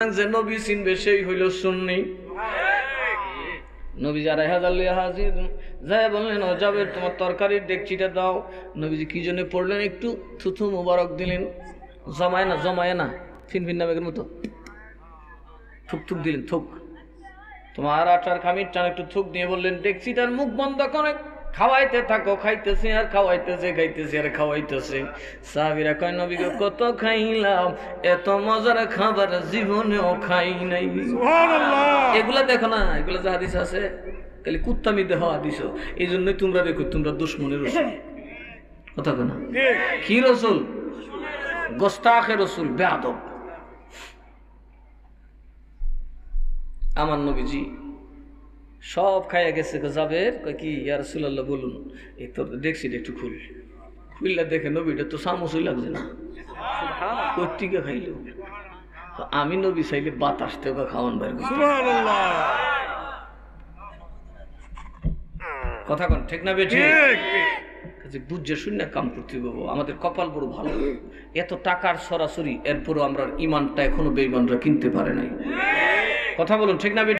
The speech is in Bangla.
যে নবী চিনবে সেই হইল সুন্নি। যাই যাবে তোমার তরকারির ডেকচিটা দাও। নবীজি পড়লেন একটু? থুথু মুবারক দিলেন। না না, ফিন ফিন নামের মতো। থুক থুক দিলেন, থুক। তোমার আটার খামির টান একটু থুক দিয়ে বললেন ডেকচিটার মুখ বন্ধ করে। খাওয়াইতে থাকো খাইতেছে আর খাওয়াইতেছে খাইতেছে আর খাওয়াইতেছে। সাহাবিরা কয় নবীকে কত খাইলাম? এত মজার খাবার জীবনেও খাই নাই। এগুলা দেখো না এগুলা যে হাদিস আছে খালি কুত্তামি দেহ হাদিস। এই জন্যই তোমরা দেখো তোমরা দুশ্মনের রসুল। কথা না? কি রসুল? গোস্তাখে রসুল বেআদব। আমার নবীজি সব খাইয়া গেছে জাবের। কয় কি ইয়া রাসূলুল্লাহ বলুন। এই তোর দেখছি একটু খুল। খুললা দেখে নবীটা তো সামুসই লাগছে না। কর্তিকে খাইল। আমি নবী চাইলে বাতাস থেকে খাওয়ান করতে। কথা কন ঠিক না বেঠি? কাজে বুঝে শূন্য কাম করতে বাবু আমাদের কপাল বড় ভালো। এত টাকার সরাসরি এরপরও আমরা ইমানটা এখনও বেইমানরা কিনতে পারে নাই। কথা বলুন ঠিক না?